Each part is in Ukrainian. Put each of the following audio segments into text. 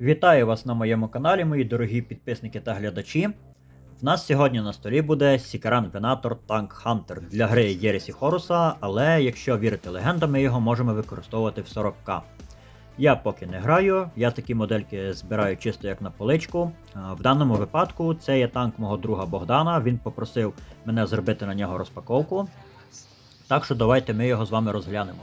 Вітаю вас на моєму каналі, мої дорогі підписники та глядачі. В нас сьогодні на столі буде Сікаран Венатор Tank Hunter для гри Єресі Хоруса, але якщо вірити легендам, ми його можемо використовувати в 40к. Я поки не граю, я такі модельки збираю чисто як на поличку. В даному випадку це є танк мого друга Богдана. Він попросив мене зробити на нього розпаковку. Так що давайте ми його з вами розглянемо.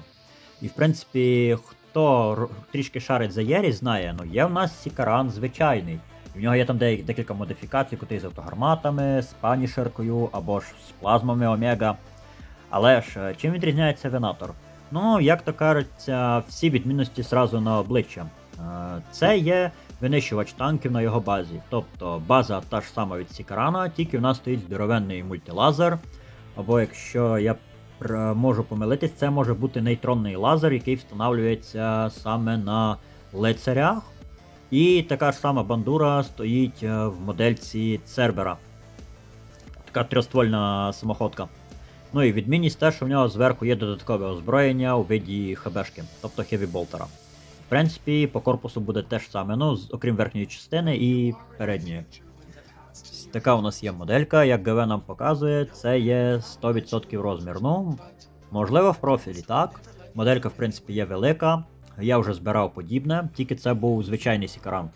І в принципі, хто трішки шарить за Єрі, знає, ну є в нас Сікаран звичайний. В нього є там де- декілька модифікацій, котрі з автогарматами, з панішеркою або ж з плазмами Омега. Але ж е, чим відрізняється Венатор? Ну, як то кажеться, всі відмінності зразу на обличчя. Е, Це є винищувач танків на його базі. Тобто база та ж сама від Сікарана, тільки в нас стоїть здоровенний мультилазер. Або якщо я можу помилитись, це може бути нейтронний лазер, який встановлюється саме на лицарях. І така ж сама бандура стоїть е, в модельці Цербера. Така трьохствольна самоходка. Ну і відмінність те, що в нього зверху є додаткове озброєння у виді ХБшки, тобто хеві болтера. В принципі, по корпусу буде те ж саме, ну, окрім верхньої частини і передньої. Ось Така у нас є моделька, як ГВ нам показує, це є 100% розмір. Ну, можливо, в профілі, так. Моделька, в принципі, є велика. Я вже збирав подібне, тільки це був звичайний сікаран.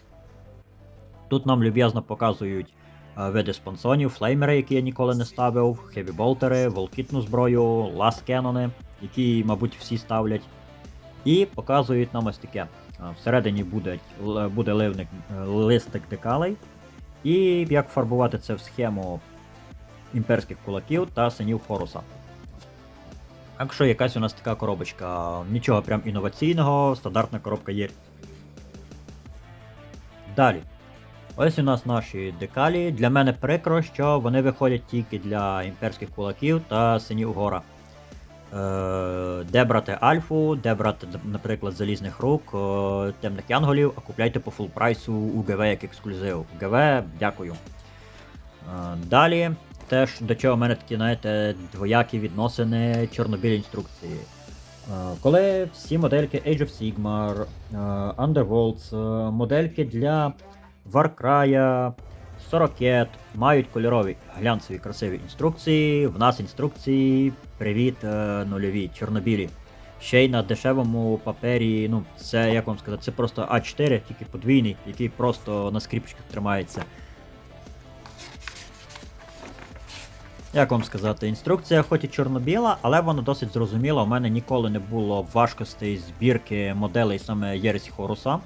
Тут нам люб'язно показують е, види спонсонів, флеймери, які я ніколи не ставив, хеві-болтери, волкітну зброю, ласт-кенони, які, мабуть, всі ставлять. І показують нам ось таке. Е, Всередині буде, буде ливник, е, листик декалей. І як фарбувати це в схему імперських кулаків та синів Хоруса. Так що якась у нас така коробочка. Нічого прям інноваційного, стандартна коробка є. Далі. Ось у нас наші декалі. Для мене прикро, що вони виходять тільки для імперських кулаків та синів гора. Е, де брати Альфу, де брати, наприклад, залізних рук, е, темних янголів, а купляйте по фул прайсу у ГВ як ексклюзив. ГВ, дякую. Е, далі, теж до чого в мене такі, знаєте, двоякі відносини чорнобілі інструкції. Коли всі модельки Age of Sigmar, Underworlds, модельки для Warcry, 40 мають кольорові глянцеві красиві інструкції. В нас інструкції привіт е, нульові, чорнобілі. Ще й на дешевому папері, ну, це як вам сказати, це просто А4, тільки подвійний, який просто на скріпочках тримається. Як вам сказати, інструкція хоч і чорно-біла, але вона досить зрозуміла. У мене ніколи не було важкостей збірки моделей саме Єресі Хоруса.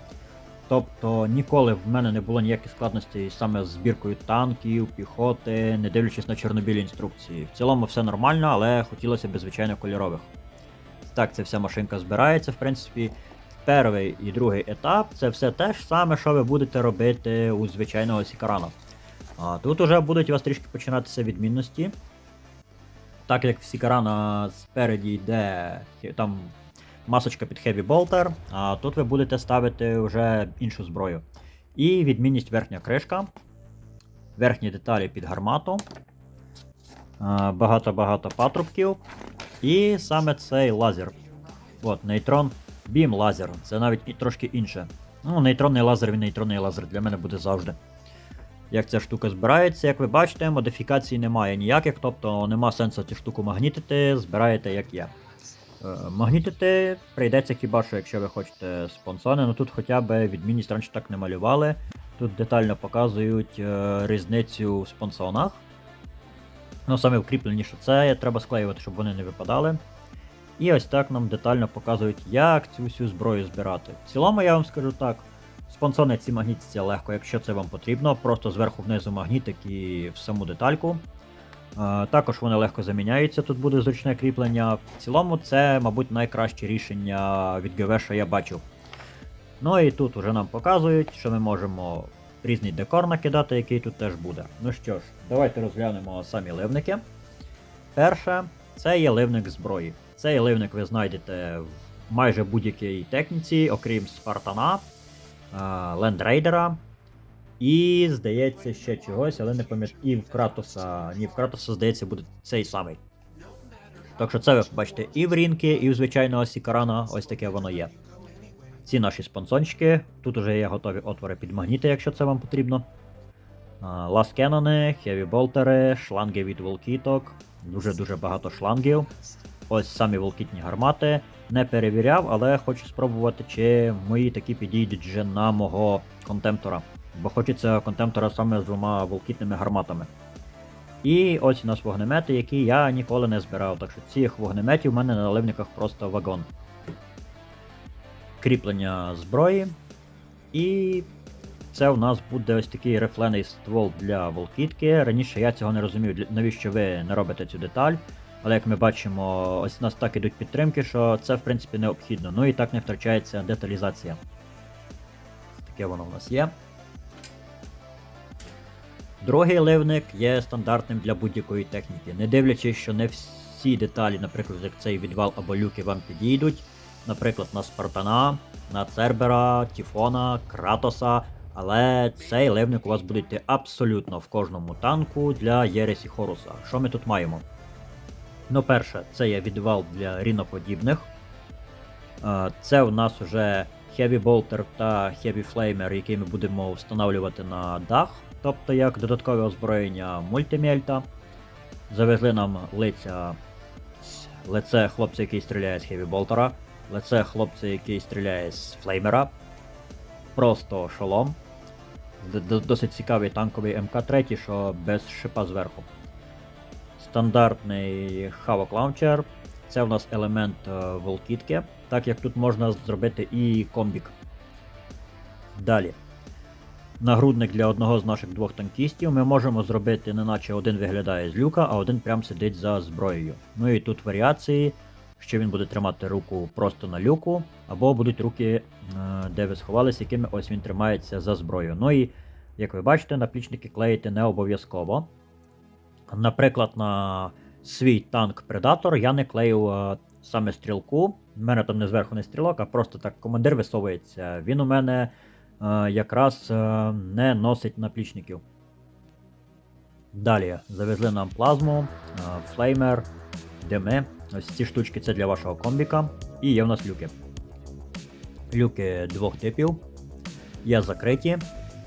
Тобто ніколи в мене не було ніяких складностей саме з збіркою танків, піхоти, не дивлячись на чорно-білі інструкції. В цілому все нормально, але хотілося б звичайно кольорових. Так, ця вся машинка збирається, в принципі. Перший і другий етап це все те ж саме, що ви будете робити у звичайного Сікарана. А тут уже будуть у вас трішки починатися відмінності. Так як в Сікарана спереді йде там масочка під Heavy Bolter, а тут ви будете ставити вже іншу зброю. І відмінність верхня кришка, верхні деталі під гармату, багато-багато патрубків. І саме цей лазер. От, нейтрон бім лазер. Це навіть і трошки інше. Ну, нейтронний лазер, він нейтронний лазер для мене буде завжди. Як ця штука збирається, як ви бачите, модифікацій немає ніяких, тобто нема сенсу цю штуку магнітити, збираєте як є. Е, Магнітити прийдеться хіба що, якщо ви хочете спонсони, ну тут хоча б відмінність раніше так не малювали. Тут детально показують е, різницю в спонсонах. Ну, саме вкріпленіше це треба склеювати, щоб вони не випадали. І ось так нам детально показують, як цю всю зброю збирати. В цілому я вам скажу так. Спонсони ці магнітяться легко, якщо це вам потрібно, просто зверху внизу магнітик і в саму детальку. Також вони легко заміняються, тут буде зручне кріплення. В цілому це, мабуть, найкраще рішення від ГВ, що я бачив. Ну і тут вже нам показують, що ми можемо різний декор накидати, який тут теж буде. Ну що ж, давайте розглянемо самі ливники. Перше, це є ливник зброї. Цей ливник ви знайдете в майже будь-якій техніці, окрім Спартана, Лендрейдера. І, здається, ще чогось, але не пам'ятаю. І в Кратоса. Ні, в Кратоса, здається, буде цей самий. Так що це ви побачите і в рінки, і в звичайного Сікарана, ось таке воно є. ці наші спонсончики. Тут уже є готові отвори під магніти, якщо це вам потрібно. Ласкенони, хеві болтери, шланги від волкіток. Дуже-дуже багато шлангів. Ось самі волкітні гармати. Не перевіряв, але хочу спробувати, чи мої такі підійдуть вже на мого контемптора. Бо хочеться контемптора саме з двома волкітними гарматами. І ось у нас вогнемети, які я ніколи не збирав. Так що цих вогнеметів в мене на наливниках просто вагон. Кріплення зброї. І це у нас буде ось такий рифлений ствол для волкітки. Раніше я цього не розумів, навіщо ви не робите цю деталь. Але як ми бачимо, ось у нас так ідуть підтримки, що це в принципі необхідно. Ну і так не втрачається деталізація. Таке воно в нас є. Другий ливник є стандартним для будь-якої техніки. Не дивлячись, що не всі деталі, наприклад, як цей відвал або люки вам підійдуть. Наприклад, на Спартана, на Цербера, Тіфона, Кратоса. Але цей ливник у вас буде йти абсолютно в кожному танку для Єресі Хоруса. Що ми тут маємо? Ну, перше, це є відвал для ріноподібних. Це у нас вже Heavy Bolter та Heavy Flamer, які ми будемо встановлювати на дах, тобто як додаткове озброєння мультимельта. Завезли нам лиця. Лице хлопця, який стріляє з Heavy Болтера, лице хлопця, який стріляє з флеймера. Просто шолом. Досить цікавий танковий МК-3, що без шипа зверху. Стандартний Havoc Launcher. Це у нас елемент е, волкітки, так як тут можна зробити і комбік. Далі. Нагрудник для одного з наших двох танкістів ми можемо зробити, не наче один виглядає з люка, а один прям сидить за зброєю. Ну і тут варіації, що він буде тримати руку просто на люку, або будуть руки, е, де ви сховалися, якими ось він тримається за зброєю. Ну і, як ви бачите, наплічники клеїти не обов'язково. Наприклад, на свій танк Предатор я не клеїв е, саме стрілку. У мене там не зверху не стрілок, а просто так командир висовується. Він у мене якраз е, не носить наплічників. Далі завезли нам плазму, е, флеймер, дими. Ось ці штучки це для вашого комбіка. І є в нас люки. Люки двох типів. Є закриті.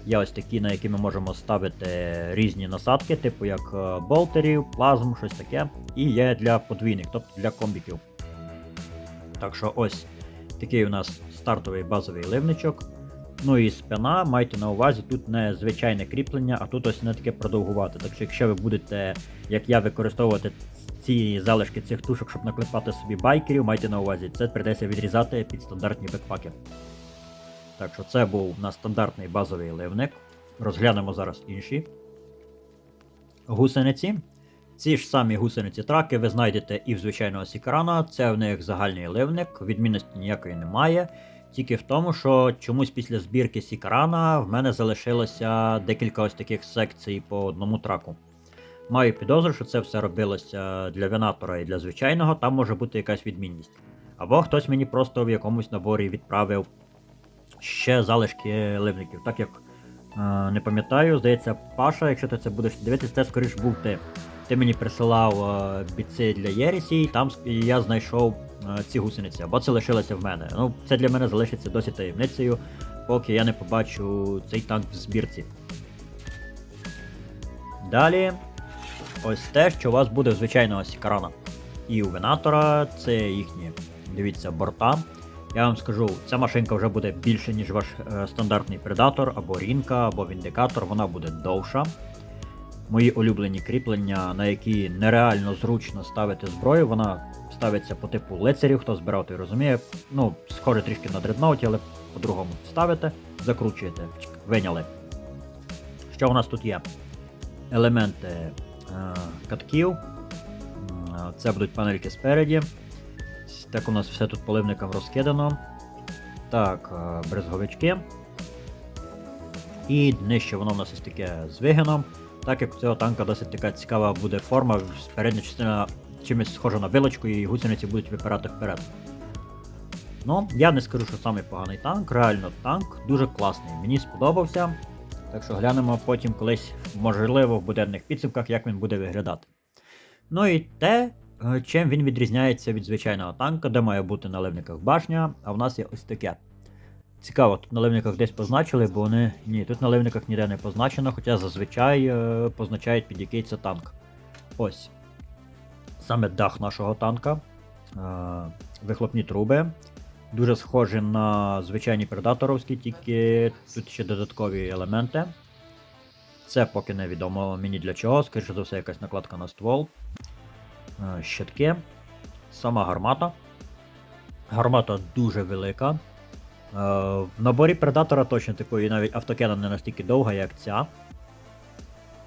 Є ось такі, на які ми можемо ставити різні насадки, типу як е, болтерів, плазм, щось таке. І є для подвійних, тобто для комбіків. Так що ось такий у нас стартовий базовий ливничок. Ну і спина, майте на увазі, тут не звичайне кріплення, а тут ось не таке продовгувати. Так що якщо ви будете, як я, використовувати ці залишки цих тушок, щоб наклепати собі байкерів, майте на увазі, це прийдеться відрізати під стандартні бекпаки. Так що це був у нас стандартний базовий ливник. Розглянемо зараз інші гусениці. Ці ж самі гусениці траки ви знайдете і в звичайного сікрана. Це в них загальний ливник, відмінності ніякої немає. Тільки в тому, що чомусь після збірки сікрана в мене залишилося декілька ось таких секцій по одному траку. Маю підозру, що це все робилося для венатора і для звичайного, там може бути якась відмінність. Або хтось мені просто в якомусь наборі відправив ще залишки ливників. Так як е, не пам'ятаю, здається, Паша, якщо ти це будеш дивитися, це скоріш був ти. Ти мені присилав е, бійці для Єрісі, і там я знайшов ці гусениці, або це лишилося в мене. Ну, це для мене залишиться досі таємницею, поки я не побачу цей танк в збірці. Далі, ось те, що у вас буде звичайного Сікарана. І у Венатора це їхні, дивіться, борта. Я вам скажу, ця машинка вже буде більше, ніж ваш е, стандартний предатор, або рінка, або віндикатор, вона буде довша. Мої улюблені кріплення, на які нереально зручно ставити зброю, вона ставиться по типу лицарів, хто збирав, той розуміє. Ну, схоже трішки на дредноуті, але по-другому ставите, закручуєте, виняли. Що у нас тут є? Елементи е, катків. Е, Це будуть панельки спереді. Так у нас все тут поливникам розкидано. Так, е, брезговички. І нижче воно в нас ось таке з вигином. Так як у цього танка досить така цікава буде форма, передня частина чимось схожа на вилочку і гусениці будуть випирати вперед. Ну, я не скажу, що самий поганий танк, реально танк дуже класний. Мені сподобався. Так що глянемо потім колись, можливо, в буденних підсумках, як він буде виглядати. Ну і те, е, чим він відрізняється від звичайного танка, де має бути на ливниках башня, а в нас є ось таке. Цікаво, тут на ливниках десь позначили, бо вони. Ні, тут на ливниках ніде не позначено, хоча зазвичай е, позначають під який це танк. Ось. Саме дах нашого танка. Е, вихлопні труби. Дуже схожі на звичайні предаторовські, тільки тут ще додаткові елементи. Це поки невідомо мені для чого, скоріше за все, якась накладка на ствол. Е, Щитки. Сама гармата. Гармата дуже велика. Е, В наборі Предатора точно такої навіть автокена не настільки довга, як ця.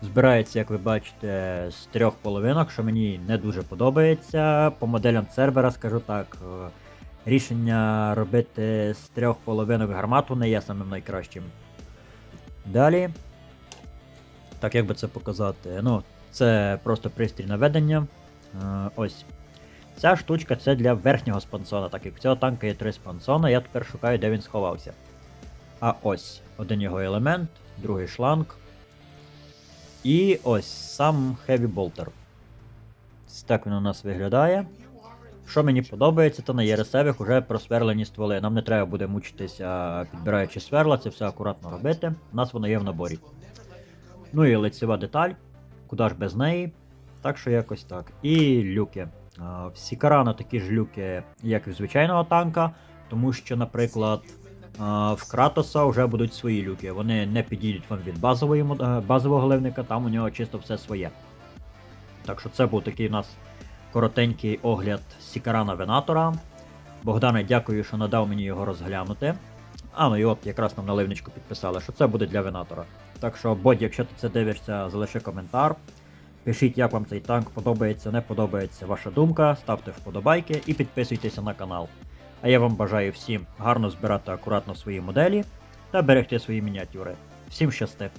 Збирається, як ви бачите, з трьох половинок, що мені не дуже подобається. По моделям Цербера скажу так. е, Рішення робити з трьох половинок гармату не є самим найкращим. Далі. Так, як би це показати? Ну, це просто пристрій наведення. Е, ось. Ця штучка це для верхнього спансона, так як в цього танка є три спансона, я тепер шукаю, де він сховався. А ось один його елемент, другий шланг. І ось сам Heavy Bolter. Так він у нас виглядає. Що мені подобається, то на єресевих вже просверлені стволи. Нам не треба буде мучитися, підбираючи сверла, це все акуратно робити. У нас воно є в наборі. Ну і лицева деталь, куди ж без неї. Так що якось так. І люки. Всі карана такі ж люки, як і в звичайного танка, тому що, наприклад, в Кратоса вже будуть свої люки. Вони не підійдуть вам від базової, е, базового ливника, там у нього чисто все своє. Так що це був такий у нас коротенький огляд Сікарана Венатора. Богдане, дякую, що надав мені його розглянути. А, ну і от якраз нам на ливничку підписали, що це буде для Венатора. Так що, Бодь, якщо ти це дивишся, залиши коментар. Пишіть, як вам цей танк подобається, не подобається ваша думка, ставте вподобайки і підписуйтеся на канал. А я вам бажаю всім гарно збирати акуратно свої моделі та берегти свої мініатюри. Всім щасти!